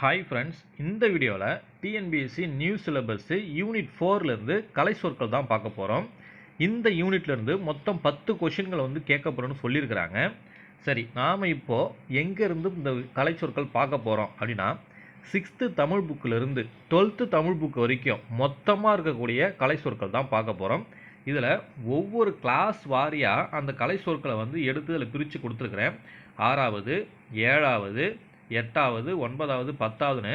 Hi friends இந்த வீடியோவில் TNPSC new syllabus unit ஃபோர்லேருந்து கலை சொற்கள் தான் பார்க்க போகிறோம் இந்த யூனிட்லேருந்து மொத்தம் பத்து கொஷின்களை வந்து கேட்க போகிறோன்னு சொல்லியிருக்கிறாங்க. சரி நாம் இப்போது எங்கேருந்து இந்த கலை சொற்கள் பார்க்க போகிறோம் அப்படின்னா சிக்ஸ்த்து தமிழ் புக்கிலிருந்து டுவெல்த்து தமிழ் புக் வரைக்கும் மொத்தமாக இருக்கக்கூடிய கலை சொற்கள் தான் பார்க்க போகிறோம் இதில் ஒவ்வொரு கிளாஸ் வாரியாக அந்த கலை சொற்களை வந்து எடுத்து அதில் பிரித்து கொடுத்துருக்குறேன். ஆறாவது ஏழாவது எட்டாவது ஒன்பதாவது பத்தாவதுன்னு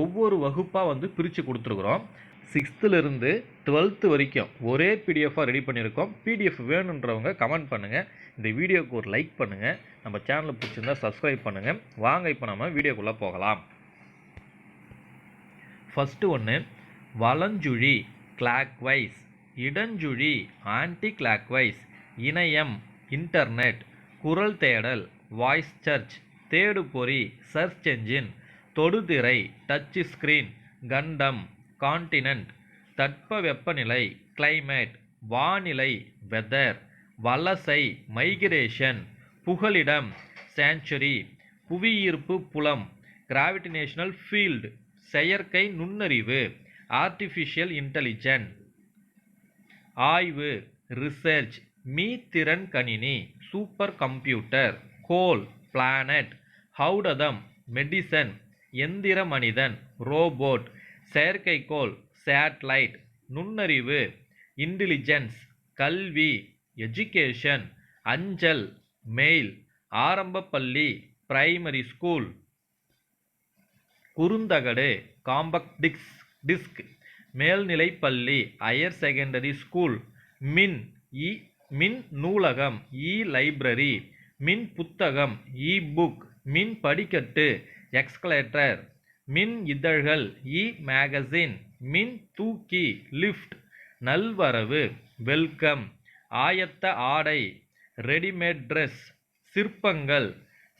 ஒவ்வொரு வகுப்பாக வந்து பிரித்து கொடுத்துருக்குறோம். சிக்ஸ்த்துலேருந்து டுவெல்த்து வரைக்கும் ஒரே பிடிஎஃபாக ரெடி பண்ணியிருக்கோம். பிடிஎஃப் வேணுன்றவங்க கமெண்ட் பண்ணுங்கள் இந்த வீடியோக்கு ஒரு லைக் பண்ணுங்கள் நம்ம சேனலை பிடிச்சிருந்தா சப்ஸ்கிரைப் பண்ணுங்கள் வாங்க இப்போ நம்ம வீடியோக்குள்ளே போகலாம். ஃபஸ்ட்டு ஒன்று வலஞ்சுழி கிளாக்வைஸ் இடஞ்சுழி ஆன்டி கிளாக்வைஸ் இணையம் இன்டர்நெட் குரல் தேடல் வாய்ஸ் சர்ச் தேடுபொறி சர்ச் என்ஜின் தொடுதிரை டச் ஸ்கிரீன் கண்டம் கான்டினென்ட் தட்பவெப்பநிலை கிளைமேட் வானிலை வெதர் வலசை மைக்ரேஷன் புகலிடம் சேஞ்சுரி புவியீர்ப்பு புலம் கிராவிடினேஷனல் ஃபீல்டு செயற்கை நுண்ணறிவு ஆர்டிஃபிஷியல் இன்டெலிஜென்ட் ஆய்வு ரிசர்ச் மீத்திறன் கணினி சூப்பர் கம்ப்யூட்டர் கோல் பிளானட் ஹவுடதம் மெடிசன் எந்திர மனிதன் ரோபோட் செயற்கைக்கோள் சேட்டலைட் நுண்ணறிவு இன்டெலிஜென்ஸ் கல்வி எஜுகேஷன் அஞ்சல் மெயில் ஆரம்பப்பள்ளி பிரைமரி ஸ்கூல். குறுந்தகடு காம்பக்ட் டிக்ஸ் டிஸ்க். மேல்நிலைப்பள்ளி ஹையர் செகண்டரி ஸ்கூல். மின் இ மின் நூலகம் இ லைப்ரரி மின் புத்தகம் இ புக் மின் படிக்கட்டு எக்ஸ்கலேட்டர் மின் இதழ்கள் இ மேகசின் மின் தூக்கி லிஃப்ட் நல்வரவு வெல்கம் ஆயத்த ஆடை ரெடிமேட் ட்ரெஸ் சிற்பங்கள்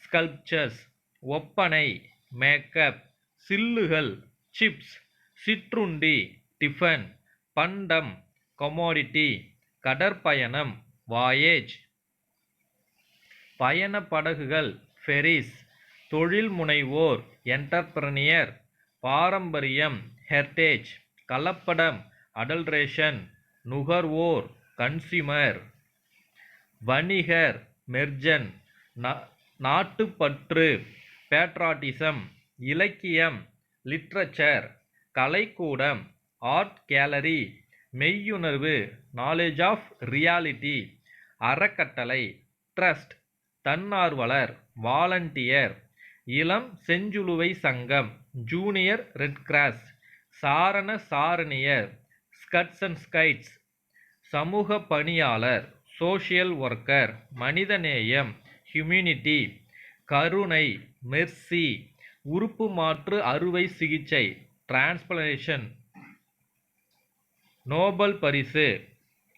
ஸ்கல்ப்சர்ஸ் ஒப்பனை மேக்கப் சில்லுகள் சிப்ஸ் சிற்றுண்டி டிஃபன் பண்டம் கொமோடிட்டி கடற்பயணம் வாயேஜ் பயண படகுகள் ஃபெரிஸ் தொழில் முனைவோர் என்டர்பிரனியர் பாரம்பரியம் ஹெர்டேஜ் கலப்படம் அடல்ரேஷன் நுகர்வோர் கன்சியூமர் வணிகர் மெர்ஜன் நாட்டுப்பற்று பேட்ராட்டிசம் இலக்கியம் லிட்ரேச்சர் கலைக்கூடம் ஆர்ட் கேலரி மெய்யுணர்வு நாலேஜ் ஆஃப் ரியாலிட்டி அறக்கட்டளை ட்ரஸ்ட் தன்னார்வலர் வாலண்டியர். இளம் செஞ்சுலுவை சங்கம். Junior red cross. சாரண சாரணியர். Scouts and guides. சமூக பணியாளர். Social worker. மனிதநேயம் ஹியூமினிட்டி. கருணை. மெர்சி. உறுப்பு மாற்று அறுவை சிகிச்சை. டிரான்ஸ்பிளேஷன். நோபல் பரிசு.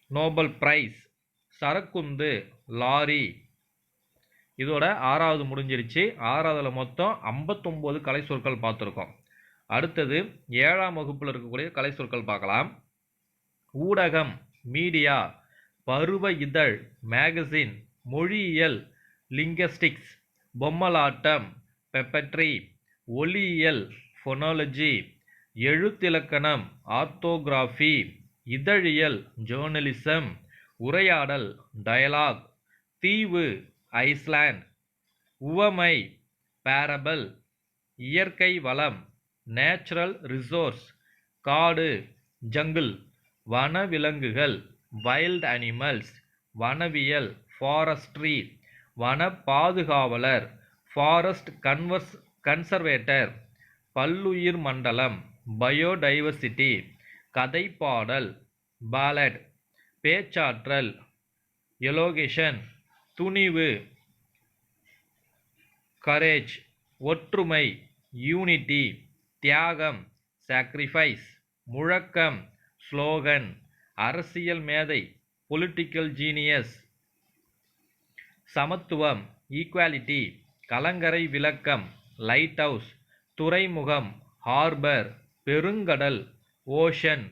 Nobel prize. சரக்குந்து. லாரி. இதோட ஆறாவது முடிஞ்சிருச்சு. ஆறாவதுல மொத்தம் ஐம்பத்தொம்போது கலை சொற்கள் பார்த்துருக்கோம். அடுத்தது ஏழாம் வகுப்பில் இருக்கக்கூடிய கலை சொற்கள் பார்க்கலாம். ஊடகம் மீடியா பருவ இதழ் மேகசின் மொழியியல் லிங்கஸ்டிக்ஸ் பொம்மலாட்டம் பெப்பட்ரி ஒலியியல் ஃபொனாலஜி எழுத்திலக்கணம் ஆர்த்தோகிராஃபி இதழியல் ஜேர்னலிசம் உரையாடல் டயலாக் தீவு ஐஸ்லாண்ட் உவமை பேரபல் இயற்கை வளம் நேச்சுரல் ரிசோர்ஸ் காடு ஜங்கிள் வனவிலங்குகள் வைல்ட் அனிமல்ஸ் வனவியல் ஃபாரஸ்ட்ரி வன பாதுகாவலர் ஃபாரஸ்ட் கன்வர்ஸ் கன்சர்வேட்டர் பல்லுயிர் மண்டலம் பயோடைவர்சிட்டி கதைப்பாடல் பாலட் பேச்சாற்றல் எலோகேஷன் துணிவு கரேஜ் ஒற்றுமை யூனிட்டி தியாகம் சாக்ரிஃபைஸ் முழக்கம் ஸ்லோகன் அரசியல் மேதை பொலிட்டிக்கல் ஜீனியஸ் சமத்துவம் ஈக்குவாலிட்டி கலங்கரை விளக்கம் லைட் ஹவுஸ் துறைமுகம் ஹார்பர் பெருங்கடல் ஓஷன்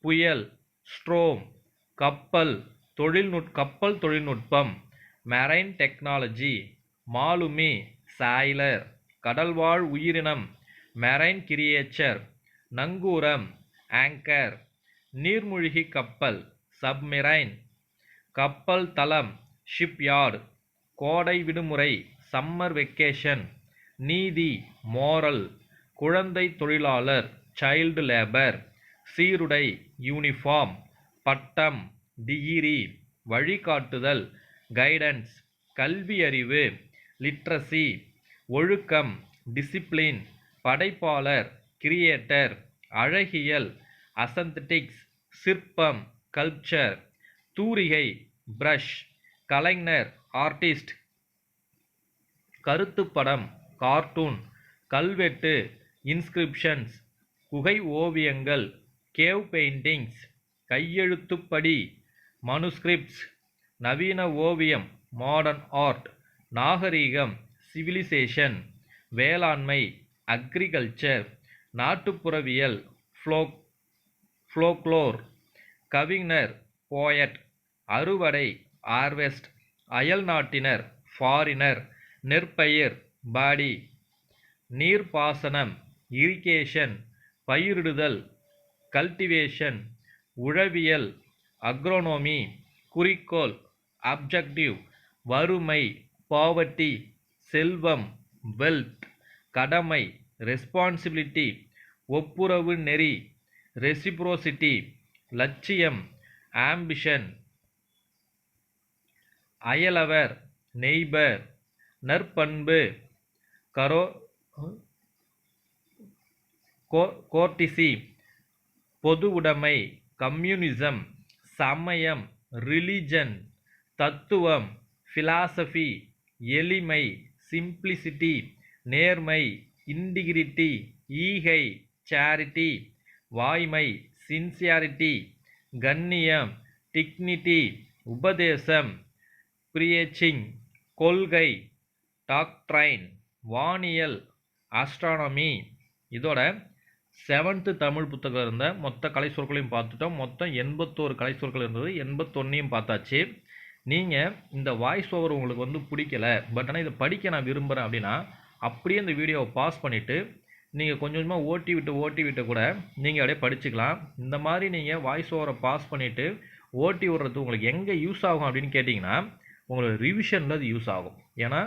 புயல் ஸ்ட்ரோம் கப்பல் தொழில்நுட் கப்பல் தொழில்நுட்பம். மெரைன் டெக்னாலஜி மாலுமி சாய்லர் கடல்வாழ் உயிரினம் மெரைன் கிரியேச்சர் நங்கூரம் ஆங்கர் நீர்மூழ்கி கப்பல் சப்மெரைன் கப்பல் தளம் ஷிப்யார்டு கோடை விடுமுறை சம்மர் வெக்கேஷன் நீதி மோரல் குழந்தை தொழிலாளர் சைல்டு லேபர் சீருடை யூனிஃபார்ம் பட்டம் டிகிரி வழிகாட்டுதல் கைடன்ஸ் கல்வியறிவு லிட்ரஸி ஒழுக்கம் டிசிப்ளின் படைப்பாளர் கிரியேட்டர் அழகியல் அசந்தட்டிக்ஸ் சிற்பம் கல்ச்சர் தூரிகை பிரஷ் கலைஞர் ஆர்டிஸ்ட் கருத்துப்படம் கார்ட்டூன் கல்வெட்டு இன்ஸ்கிரிப்ஷன்ஸ் குகை ஓவியங்கள் கேவ் பெயிண்டிங்ஸ் கையெழுத்துப்படி மனுஸ்கிரிப்ட்ஸ் நவீன ஓவியம் மாடர்ன் ஆர்ட் நாகரீகம் சிவிலிசேஷன் வேளாண்மை அக்ரிகல்ச்சர் நாட்டுப்புறவியல் ஃப்ளோக் ஃப்ளோக்ளோர் கவிஞர் போயட் அறுவடை ஆர்வெஸ்ட் அயல்நாட்டினர் ஃபாரினர் நெற்பயிர் பாடி நீர்ப்பாசனம் இரிகேஷன் பயிரிடுதல் கல்டிவேஷன் உழவியல் அக்ரோனோமி குறிக்கோள் அப்ஜெக்டிவ் வறுமை பாவர்ட்டி செல்வம் வெல்த் கடமை ரெஸ்பான்சிபிலிட்டி ஒப்புரவு நெறி ரெசிப்ரோசிட்டி லட்சியம் ஆம்பிஷன் அயலவர் நெய்பர் நற்பண்பு கரோ கோர்டிசி பொது உடைமை கம்யூனிசம் சமயம் ரிலிஜன் தத்துவம் ஃபிலாசபி எளிமை சிம்பிளிசிட்டி நேர்மை இன்டிகிரிட்டி ஈகை சேரிட்டி வாய்மை சின்சியாரிட்டி கண்ணியம் டிக்னிட்டி உபதேசம் பிரியச்சிங் கொள்கை டாக்ட்ரைன் வானியல் ஆஸ்ட்ரானமி இதோட செவன்த்து தமிழ் புத்தகம் இருந்த மொத்த கலை சொற்களையும் பார்த்துட்டோம். மொத்தம் எண்பத்தோரு கலை சொற்கள் இருந்தது. எண்பத்தொன்னையும் பார்த்தாச்சு. நீங்கள் இந்த வாய்ஸ் ஓவர் உங்களுக்கு வந்து பிடிக்கல பட் ஆனால் இதை படிக்க நான் விரும்புகிறேன் அப்படின்னா அப்படியே இந்த வீடியோவை பாஸ் பண்ணிவிட்டு நீங்கள் கொஞ்சம் கொஞ்சமாக ஓட்டி விட்டு ஓட்டி விட்டு கூட நீங்கள் அப்படியே படிச்சுக்கலாம். இந்த மாதிரி நீங்கள் வாய்ஸ் ஓவரை பாஸ் பண்ணிவிட்டு ஓட்டி விடுறது உங்களுக்கு எங்கே யூஸ் ஆகும் அப்படின்னு கேட்டிங்கன்னா உங்களோட ரிவிஷனில் அது யூஸ் ஆகும். ஏன்னா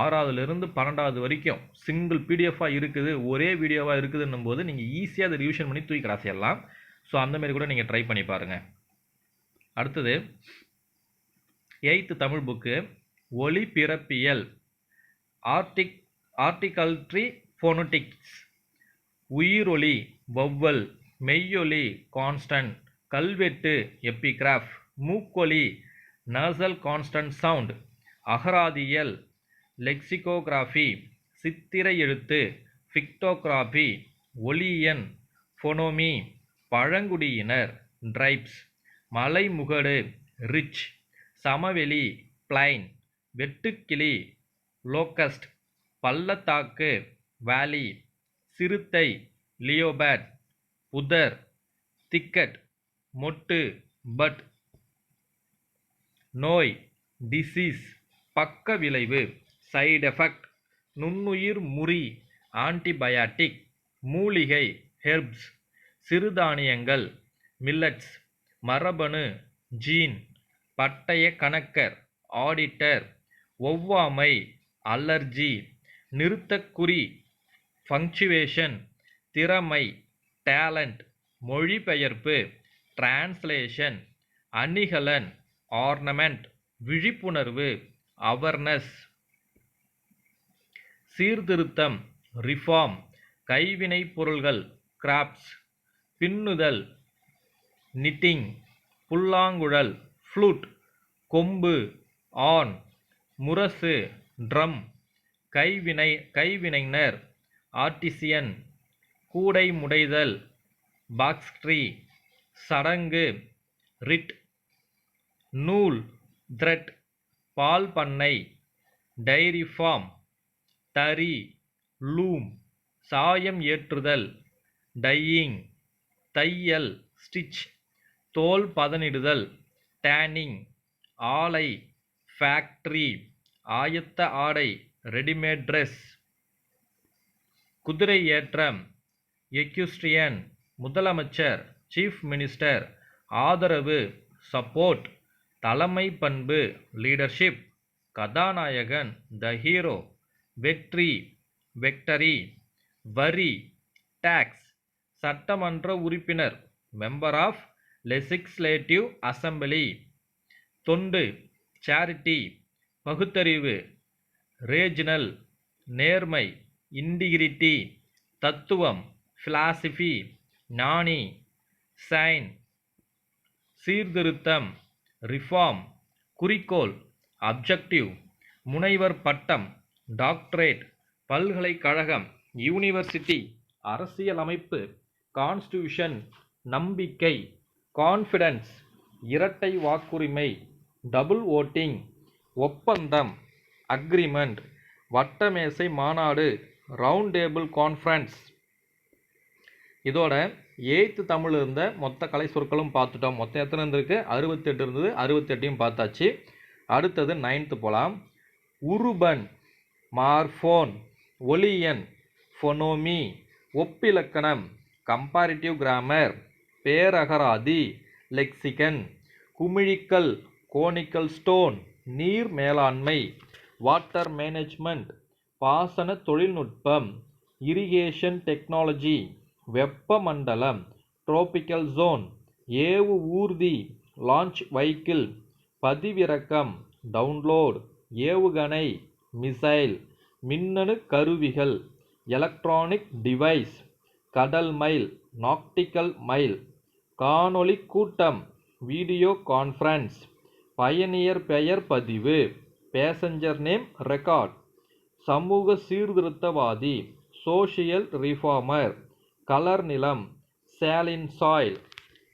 ஆறாவதுலேருந்து பன்னெண்டாவது வரைக்கும் சிங்கிள் பிடிஎஃபாக இருக்குது ஒரே வீடியோவாக இருக்குதுன்னும் போது நீங்கள் ஈஸியாக அதை ரிவிஷன் பண்ணி தூக்கி கிராசிடலாம் ஸோ அந்தமாரி கூட நீங்கள் ட்ரை பண்ணி பாருங்கள் அடுத்தது எயித்து தமிழ் புக்கு ஒளி பிறப்பியல் ஆர்டிக் ஆர்டிகல்ட்ரி ஃபோனோட்டிக்ஸ் உயிரொலி வௌவல் மெய்யொலி கான்ஸ்டன்ட் கல்வெட்டு எப்பிகிராஃப் மூக்கொலி நர்சல் கான்ஸ்டன்ட் சவுண்ட் அகராதியல் லெக்சிகோகிராஃபி சித்திரை எழுத்து ஃபிக்டோகிராஃபி ஒலியன் ஃபொனோமி பழங்குடியினர் ட்ரைப்ஸ் மலைமுகடு ரிச் சமவெளி பிளைன் வெட்டுக்கிளி லோக்கஸ்ட் பள்ளத்தாக்கு வேலி சிறுத்தை லியோபேட் புதர் திக்கட் மொட்டு பட். நோய் டிசீஸ் பக்க விளைவு சைடு எஃபெக்ட் நுண்ணுயிர் முறி ஆன்டிபயாட்டிக் மூலிகை ஹெர்ப்ஸ் சிறுதானியங்கள் மில்லட்ஸ் மரபணு ஜீன். பட்டய கணக்கர் ஆடிட்டர் ஒவ்வாமை அலர்ஜி நிறுத்தக்குறி ஃபங்க்சுவேஷன் திறமை டேலண்ட் மொழிபெயர்ப்பு டிரான்ஸ்லேஷன் அணிகலன் ஆர்னமெண்ட் விழிப்புணர்வு அவர்னஸ் சீர்திருத்தம் ரிஃபார்ம் கைவினை பொருள்கள் கிராப்ஸ் பின்னுதல் நிட்டிங் புல்லாங்குழல் ஃப்ளூட் கொம்பு ஆன் முரசு ட்ரம் கைவினை கைவினைஞர் ஆர்டிசியன் கூடை முடைதல் பாக்ஸ்ட்ரி சடங்கு ரிட் நூல் த்ரெட் பால் பண்ணை டைரி ஃபார்ம் தறி லூம் சாயம் ஏற்றுதல் டையிங் தையல் ஸ்டிச் தோல் பதனிடுதல் டேனிங் ஆலை ஃபேக்ட்ரி ஆயத்த ஆடை ரெடிமேட் ட்ரெஸ் குதிரை ஏற்றம் எக்யூஸ்ட்ரியன் முதலமைச்சர் சீஃப் மினிஸ்டர் ஆதரவு சப்போர்ட் தலைமை பண்பு லீடர்ஷிப் கதாநாயகன் த ஹீரோ வெற்றி வெக்டரி வரி டாக்ஸ் சட்டமன்ற உறுப்பினர் மெம்பர் ஆஃப் லெசிக்ஸ்லேட்டிவ் அசம்பிளி தொண்டு சேரிட்டி பகுத்தறிவு ரேஜினல் நேர்மை இன்டிகிரிட்டி தத்துவம் ஃபிலாசபி ஞானி சைன் சீர்திருத்தம் ரிஃபார்ம் குறிக்கோள் அப்ஜெக்டிவ் முனைவர் பட்டம் டாக்டரேட் பல்கலைக்கழகம் யூனிவர்சிட்டி அரசியலமைப்பு கான்ஸ்டியூஷன் நம்பிக்கை கான்ஃபிடன்ஸ் இரட்டை வாக்குரிமை டபுள் ஓட்டிங் ஒப்பந்தம் அக்ரிமெண்ட் வட்டமேசை மாநாடு ரவுண்ட் டேபிள் கான்ஃபரன்ஸ் இதோட எயித்து தமிழ் இருந்த மொத்த கலை சொற்களும் பார்த்துட்டோம். மொத்தம் எத்தனை இருந்திருக்கு? அறுபத்தெட்டு இருந்தது. அறுபத்தெட்டையும் பார்த்தாச்சு. அடுத்தது நைன்த்து போகலாம் உருபன் மார்ஃபோன் ஒலியன் ஃபொனோமி ஒப்பிலக்கணம் கம்பாரிட்டிவ் கிராமர் பேரகராதி லெக்சிகன் குமிழிக்கல் கோனிக்கல் ஸ்டோன் நீர் மேலாண்மை வாட்டர் மேனேஜ்மெண்ட் பாசன தொழில்நுட்பம் இரிகேஷன் டெக்னாலஜி வெப்பமண்டலம் ட்ரோபிக்கல் ஜோன் ஏவு ஊர்தி லான்ச் வைக்கிள் பதிவிறக்கம் டவுன்லோட் ஏவுகணை மிசைல் மின்னணு கருவிகள் எலக்ட்ரானிக் டிவைஸ் கடல் மைல் நாக்டிக்கல் மைல் காணொளி கூட்டம் வீடியோ கான்ஃபரன்ஸ் பயணியர் பெயர் பதிவு பேசஞ்சர் நேம் ரெக்கார்ட் சமூக சீர்திருத்தவாதி சோஷியல் ரிஃபார்மர் கலர் நிலம் சேலின் சாயில்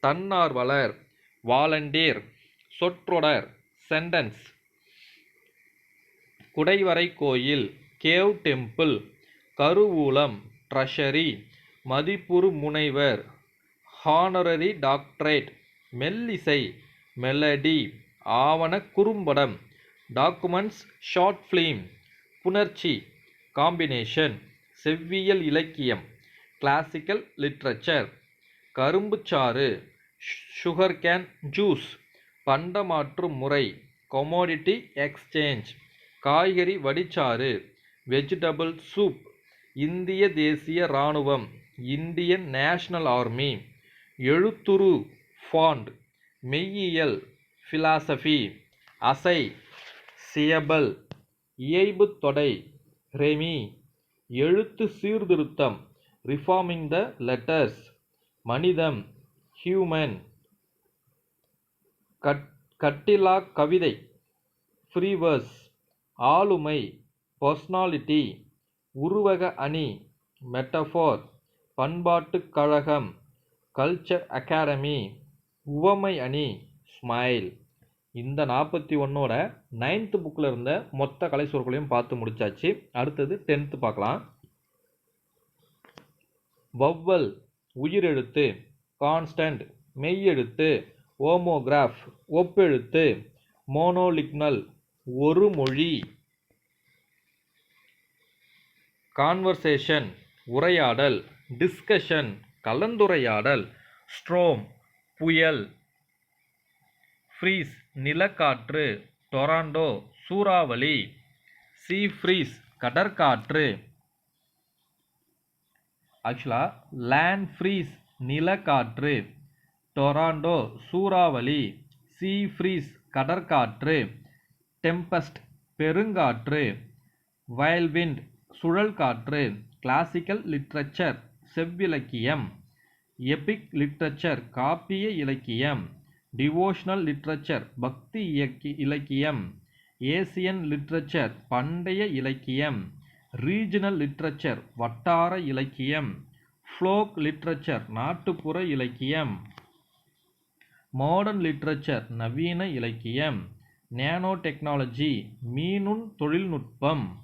தன்னார்வலர் வாலண்டியர் சொற்றொடர் சென்டென்ஸ். குடைவரை கோயில் கேவ் டெம்பிள் கருவூலம் ட்ரஷரி மதிப்புறு முனைவர் ஹானரரி டாக்டரேட் மெல்லிசை மெலடி ஆவண குறும்படம் டாக்குமெண்ட்ஸ் ஷார்ட் ஃபிலிம் புணர்ச்சி காம்பினேஷன் செவ்வியல் இலக்கியம் கிளாசிக்கல் லிட்ரேச்சர் கரும்புச்சாறு சுகர் கேன் ஜூஸ் பண்டமாற்று முறை கொமோடிட்டி எக்ஸ்சேஞ்ச் காய்கறி வடிச்சாறு வெஜிடபிள் சூப் இந்திய தேசிய இராணுவம் இந்தியன் நேஷனல் ஆர்மி. எழுத்துரு ஃபாண்ட் மெய்யியல் ஃபிலாசபி அசை சியபல் இயைபு தொடை ரெமி எழுத்து சீர்திருத்தம் ரிஃபார்மிங் த லெட்டர்ஸ் மனிதம் ஹியூமன் கட் கட்டிலா கவிதை ஃப்ரீவர்ஸ் ஆளுமை பர்சனாலிட்டி உருவக அணி மெட்டஃபோர் பண்பாட்டுக் கழகம் கல்ச்சர் அகாடமி உவமை அணி ஸ்மைல். இந்த நாற்பத்தி ஒன்றோட நைன்த்து புக்கில் இருந்த மொத்த கலை சொற்களையும் பார்த்து முடிச்சாச்சு. அடுத்தது டென்த்து பார்க்கலாம். வவ்வல் உயிரெழுத்து கான்ஸ்டன்ட் மெய்யெழுத்து ஓமோகிராஃப் ஒப்பெழுத்து மோனோலிக்னல் ஒரு மொழி. கான்வர்சேஷன் உரையாடல் டிஸ்கஷன் கலந்துரையாடல் ஸ்ட்ரோம் புயல் ஃப்ரீஸ் நிலக்காற்று டொராண்டோ சூறாவளி சீ ஃப்ரீஸ் கடற்காற்று. ஆக்சுவலாக லேண்ட் ஃப்ரீஸ் நிலக்காற்று டொராண்டோ சூறாவளி சீ ஃப்ரீஸ் கடற்காற்று டெம்பஸ்ட் பெருங்காற்று வயல்விண்ட் சுழல்காற்று கிளாசிக்கல் லிட்ரேச்சர். செவ்விலக்கியம். எபிக் லிட்ரேச்சர் காப்பிய இலக்கியம். டிவோஷனல் லிட்ரேச்சர் பக்தி இயக்கி இலக்கியம். ஏசியன் லிட்ரேச்சர் பண்டைய இலக்கியம். ரீஜனல் லிட்ரேச்சர் வட்டார இலக்கியம். ஃப்ளோக் லிட்ரேச்சர் நாட்டுப்புற இலக்கியம். மாடர்ன் லிட்ரேச்சர் நவீன இலக்கியம். நேனோ டெக்னாலஜி மீனுண் தொழில்நுட்பம்.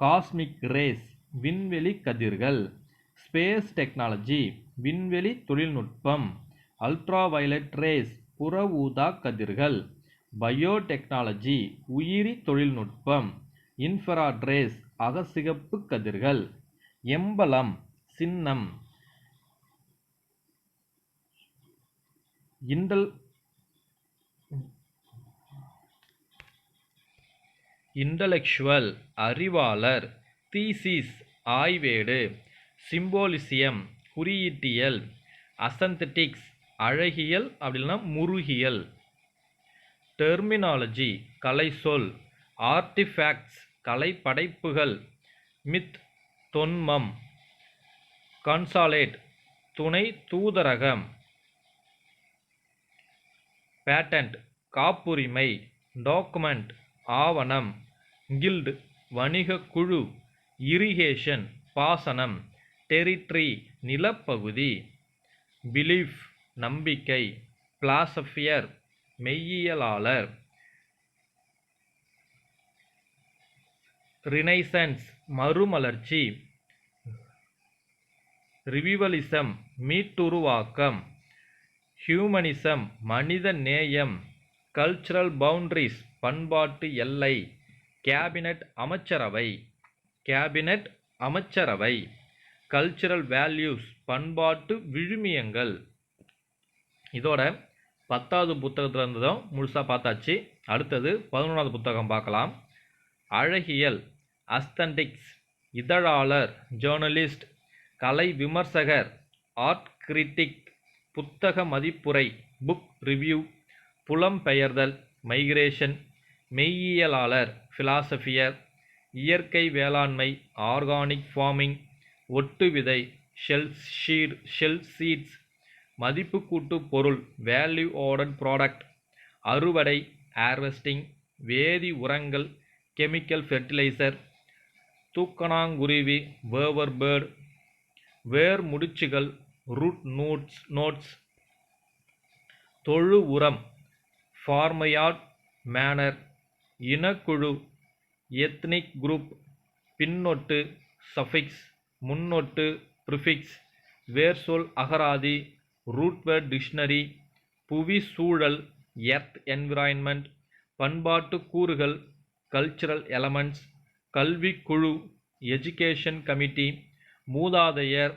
காஸ்மிக் ரேஸ் விண்வெளி கதிர்கள். ஸ்பேஸ் டெக்னாலஜி விண்வெளி தொழில்நுட்பம் அல்ட்ரா வயலட் ரேஸ் புற ஊதா கதிர்கள் பயோடெக்னாலஜி உயிரி தொழில்நுட்பம் இன்ஃப்ராட் ரேஸ் அகசிகப்பு கதிர்கள் எம்பலம் சின்னம் இண்டல் இன்டலெக்சுவல் அறிவாளர் தீசிஸ் ஆய்வேடு சிம்போலிசியம் குறியீட்டியல் அசந்தட்டிக்ஸ் அழகியல் அப்படி இல்லைன்னா முருகியல். டெர்மினாலஜி கலை சொல் ஆர்டிஃபேக்ட்ஸ் கலைப்படைப்புகள் மித் தொன்மம் கன்சாலேட் துணை தூதரகம் பேட்டன்ட் காப்புரிமை டாக்குமெண்ட் ஆவணம் கில்டு வணிக குழு இரிகேஷன் பாசனம். டெரிட்ரி நிலப்பகுதி பிலீஃப் நம்பிக்கை பிளாசபியர் மெய்யியலாளர் ரினைசன்ஸ் மறுமலர்ச்சி ரிவிவலிசம் மீட்டுருவாக்கம் ஹியூமனிசம் மனித நேயம் கல்ச்சுரல் பவுண்டரிஸ் பண்பாட்டு எல்லை கேபினட் அமைச்சரவை கேபினட் அமைச்சரவை. கல்ச்சுரல் வேல்யூஸ் பண்பாட்டு விழுமியங்கள். இதோட பத்தாவது புத்தகத்தில் இருந்ததும் முழுசாக பார்த்தாச்சு. அடுத்தது பதினொன்றாவது புத்தகம் பார்க்கலாம். அழகியல் அஸ்தண்டிக்ஸ் இதழாளர் ஜேர்னலிஸ்ட் கலை விமர்சகர் ஆர்ட் கிரிட்டிக் புத்தக மதிப்புரை புக் ரிவ்யூ புலம்பெயர்தல் மைக்ரேஷன் மெய்யியலாளர் ஃபிலாசபியர் இயற்கை வேளாண்மை ஆர்கானிக் ஃபார்மிங் ஒட்டு விதை ஷெல் ஷீட் ஷெல் சீட்ஸ் மதிப்பு கூட்டு பொருள் வேல்யூ ஆர்டர் ப்ராடக்ட் அறுவடை ஹார்வெஸ்டிங் வேதி உரங்கள் கெமிக்கல் ஃபெர்டிலைசர் தூக்கணாங்குருவி வேவர் பேர்டு வேர் முடிச்சுகள் ரூட் நோட்ஸ் நோட்ஸ் தொழு உரம் ஃபார்மையாட் மேனர் இனக்குழு எத்னிக் குரூப் பின்னொட்டு சஃபிக்ஸ் முன்னொட்டு ப்ரிஃபிக்ஸ் வேர்சொல் அகராதி ரூட்வேர்ட் டிக்ஷனரி புவி சூழல் எர்த் என்விரான்மெண்ட் பண்பாட்டு கூறுகள் கல்ச்சுரல் எலமெண்ட்ஸ் கல்விக்குழு எஜுகேஷன் கமிட்டி மூதாதையர்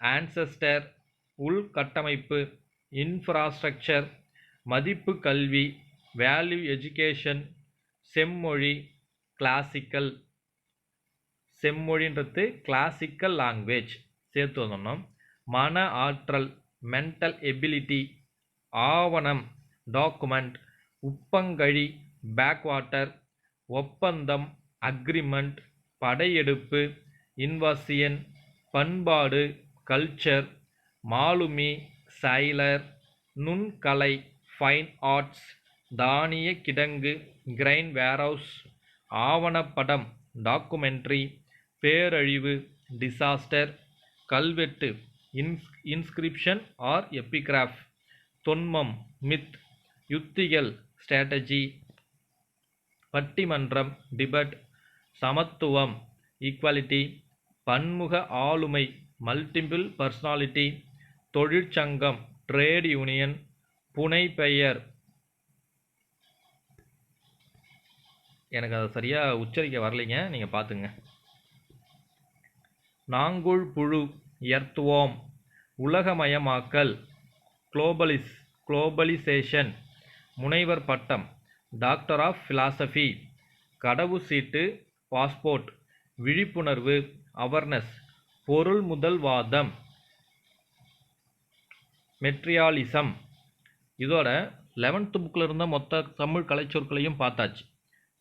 ஆன்சஸ்டர் உள்கட்டமைப்பு இன்ஃப்ராஸ்ட்ரக்சர் மதிப்பு கல்வி வேல்யூ எஜுகேஷன் செம்மொழி கிளாசிக்கல். செம்மொழின்றது கிளாசிக்கல் லாங்குவேஜ் சேர்த்து வந்தோம்னா மன ஆற்றல் மென்டல் எபிலிட்டி ஆவணம் டாக்குமெண்ட் உப்பங்கழி பேக்வாட்டர் ஒப்பந்தம் அக்ரிமெண்ட் படையெடுப்பு இன்வாசியன் பண்பாடு கல்ச்சர் மாலுமி சைலர் நுண்கலை ஃபைன் ஆர்ட்ஸ் தானிய கிடங்கு கிரைன் வேர்ஹவுஸ் ஆவணப்படம் டாக்குமெண்ட்ரி பேரழிவு டிசாஸ்டர் கல்வெட்டு இன்ஸ் இன்ஸ்கிரிப்ஷன் ஆர் எப்பிகிராஃப் தொன்மம் மித் யுத்திகள் ஸ்ட்ராட்டஜி பட்டிமன்றம் டிபட் சமத்துவம் ஈக்குவாலிட்டி பன்முக ஆளுமை மல்டிபிள் பர்சனாலிட்டி தொழிற்சங்கம் ட்ரேட் யூனியன் புனை பெயர் எனக்கு அதை சரியாக உச்சரிக்க வரலைங்க. நீங்கள் பார்த்துங்க நாங்குள் புழு எர்த்வோம் உலகமயமாக்கல் குளோபலிஸ் குளோபலிசேஷன் முனைவர் பட்டம் டாக்டர் ஆஃப் ஃபிலாசபி கடவுச்சீட்டு பாஸ்போர்ட் விழிப்புணர்வு அவர்னஸ் பொருள் முதல்வாதம் மெட்ரியாலிசம் இதோட லெவன்த்து புக்கில் இருந்த மொத்த தமிழ் கலைச்சொற்களையும் பார்த்தாச்சு.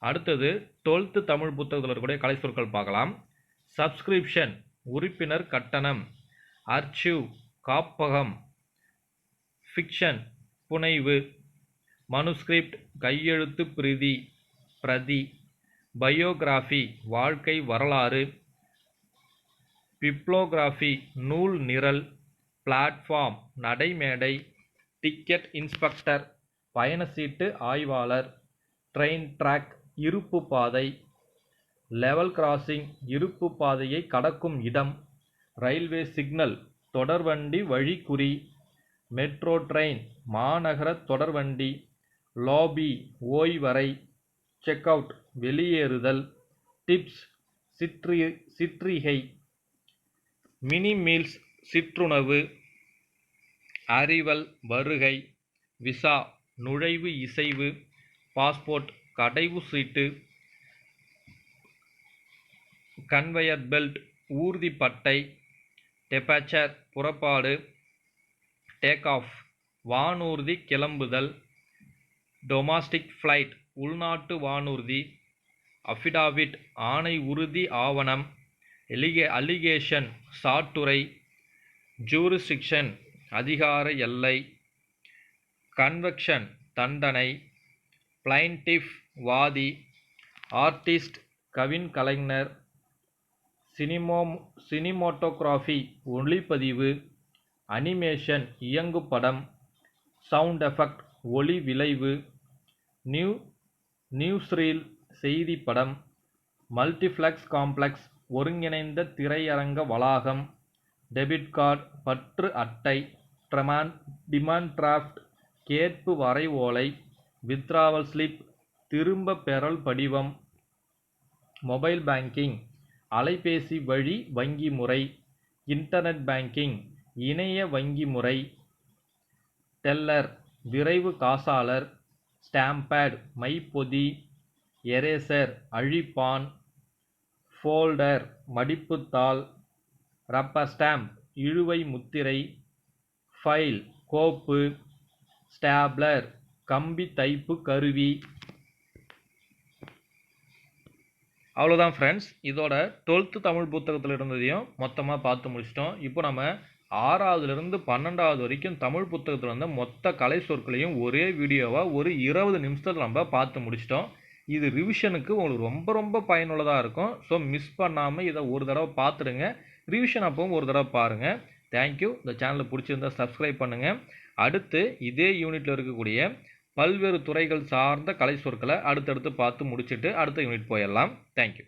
அடுத்தது டுவெல்த்து தமிழ் புத்தகத்தில் இருக்கக்கூடிய கலைச்சொற்கள் பார்க்கலாம். சப்ஸ்கிரிப்ஷன் உறுப்பினர் கட்டணம் அர்ச்சிவ் காப்பகம் ஃபிக்ஷன் புனைவு மனுஸ்கிரிப்ட் கையெழுத்து பிரதி பிரதி பயோகிராஃபி வாழ்க்கை வரலாறு பிப்ளோகிராஃபி நூல் நிரல் பிளாட்ஃபார்ம் நடைமேடை டிக்கெட் இன்ஸ்பெக்டர் பயணச்சீட்டு ஆய்வாளர் ட்ரெயின் ட்ராக் இருப்பு பாதை லெவல் கிராசிங் இருப்பு பாதையை கடக்கும் இடம். ரயில்வே சிக்னல் தொடர்வண்டி வழிக்குறி. மெட்ரோ ட்ரெயின் மாநகர தொடர்வண்டி. லாபி ஓய்வறை. செக் அவுட் வெளியேறுதல். டிப்ஸ் சிற்றி சிற்றிகை. மினி மீல்ஸ் சிற்றுணவு. அறிவல் வருகை. விசா நுழைவு இசைவு. பாஸ்போர்ட் கடைவு சீட்டு. கன்வெயர் பெல்ட் ஊர்தி பட்டை டெபாச்சர் புறப்பாடு டேக் ஆஃப் வானூர்தி கிளம்புதல் டொமாஸ்டிக் ஃப்ளைட் உள்நாட்டு வானூர்தி அஃபிடாவிட் ஆணை உறுதி ஆவணம் எலிகே அலிகேஷன் சாட்டுரை ஜூரிஸ்டிக்ஷன் அதிகார எல்லை கன்வெக்ஷன் தண்டனை பிளைன்டிஃப் வாதி ஆர்டிஸ்ட் கவின் கலைஞர் சினிமோ சினிமோட்டோகிராஃபி ஒளிப்பதிவு அனிமேஷன் இயங்குபடம் சவுண்ட் எஃபெக்ட் ஒளி விளைவு நியூ நியூஸ்ரீல் செய்தி படம் மல்டிப்ளெக்ஸ் காம்ப்ளெக்ஸ் ஒருங்கிணைந்த திரையரங்க வளாகம் டெபிட் கார்டு பற்று அட்டை ட்ரமான் டிமாண்ட் டிராஃப்ட் கேட்பு வரைவோலை வித்ராவல் ஸ்லிப் திரும்ப பெறல் படிவம் மொபைல் பேங்கிங். அலைபேசி வழி வங்கி முறை இன்டர்நெட் பேங்கிங் இணைய வங்கி முறை டெல்லர் விரைவு காசாளர் ஸ்டாம்பேட் மைப்பொதி எரேசர் அழிப்பான் ஃபோல்டர் மடிப்புத்தாள் ரப்பர் ஸ்டாம்ப் இழுவை முத்திரை ஃபைல் கோப்பு ஸ்டாப்லர் கம்பி தைப்பு கருவி அவ்வளோதான் ஃப்ரெண்ட்ஸ் இதோட டுவெல்த்து தமிழ் புத்தகத்தில் இருந்ததையும் மொத்தமாக பார்த்து முடிச்சிட்டோம். இப்போ நம்ம ஆறாவதுலேருந்து பன்னெண்டாவது வரைக்கும் தமிழ் புத்தகத்தில் வந்து மொத்த கலை சொற்களையும் ஒரே வீடியோவாக ஒரு இருபது நிமிஷத்தில் நம்ம பார்த்து முடிச்சிட்டோம். இது ரிவிஷனுக்கு உங்களுக்கு ரொம்ப ரொம்ப பயனுள்ளதாக இருக்கும். ஸோ மிஸ் பண்ணாமல் இதை ஒரு தடவை பார்த்துடுங்க. ரிவிஷன் அப்பவும் ஒரு தடவை பாருங்கள் தேங்க்யூ இந்த சேனலை பிடிச்சிருந்தா சப்ஸ்கிரைப் பண்ணுங்கள் அடுத்து இதே யூனிட்டில் இருக்கக்கூடிய பல்வேறு துறைகள் சார்ந்த கலை சொற்களை அடுத்தடுத்து பார்த்து முடிச்சுட்டு அடுத்த யூனிட் போயிடலாம். தேங்க்யூ